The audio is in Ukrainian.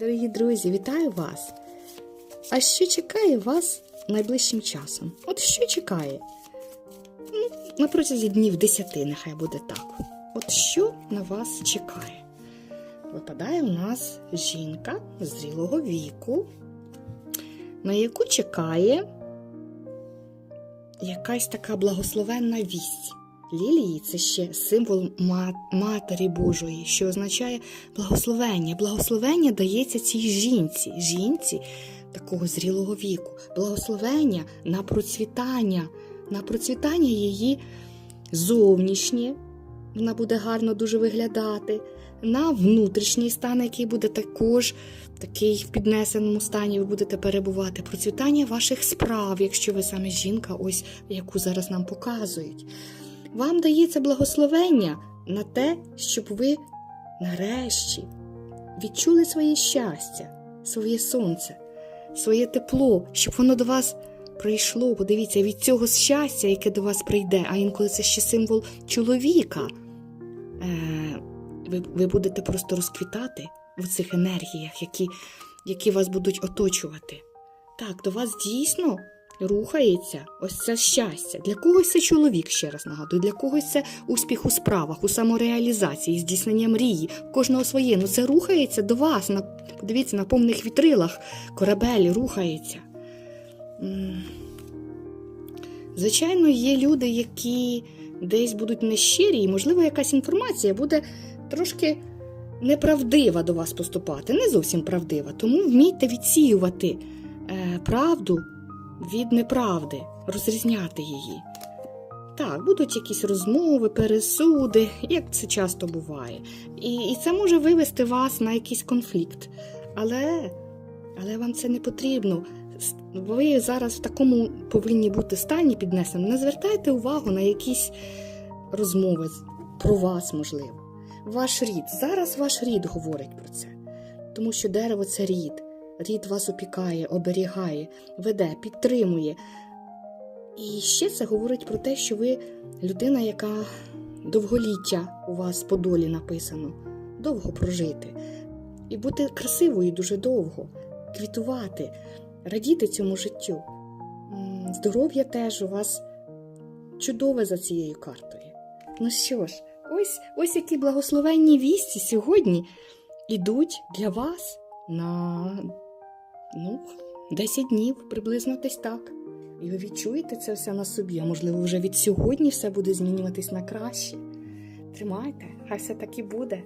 Дорогі друзі, вітаю вас! А що чекає вас найближчим часом? От що чекає? Ну, на протязі днів 10, нехай буде так. От що на вас чекає? Випадає у нас жінка зрілого віку, на яку чекає якась така благословенна вість. Лілії це ще символ Матері Божої, що означає благословення. Благословення дається цій жінці, жінці такого зрілого віку. Благословення на процвітання, на процвітання її зовнішнє. Вона буде гарно дуже виглядати, на внутрішній стан, який буде також такий в піднесеному стані, ви будете перебувати. Процвітання ваших справ, якщо ви саме жінка, ось яку зараз нам показують. Вам дається благословення на те, щоб ви нарешті відчули своє щастя, своє сонце, своє тепло, щоб воно до вас прийшло. Подивіться, від цього щастя, яке до вас прийде, а інколи це ще символ чоловіка. Е, ви, ви будете просто розквітати в цих енергіях, які, які вас будуть оточувати. Так, до вас дійсно рухається ось це щастя. Для когось це чоловік, ще раз нагадую, для когось це успіх у справах, у самореалізації, здійснення мрії, кожного своє. Ну це рухається до вас. На, подивіться, на повних вітрилах корабель рухається. Звичайно, є люди, які десь будуть нещирі, і, можливо, якась інформація буде трошки неправдива до вас поступати, не зовсім правдива. Тому вмійте відсіювати е, правду від неправди, розрізняти її. Так, будуть якісь розмови, пересуди, як це часто буває. І, і це може вивести вас на якийсь конфлікт. Але, але вам це не потрібно. Ви зараз в такому повинні бути стані піднесені. Не звертайте увагу на якісь розмови про вас, можливо. Ваш рід. Зараз ваш рід говорить про це. Тому що дерево це рід. Рід вас опікає, оберігає, веде, підтримує. І ще це говорить про те, що ви людина, яка довголіття у вас по долі написано, довго прожити. І бути красивою дуже довго, квітувати, радіти цьому життю. Здоров'я теж у вас чудове за цією картою. Ну що ж, ось, ось які благословенні вісті сьогодні ідуть для вас на ну, 10 днів, приблизно десь так. І ви відчуєте це все на собі, а можливо, вже від сьогодні все буде змінюватись на краще. Тримайте, хай все так і буде.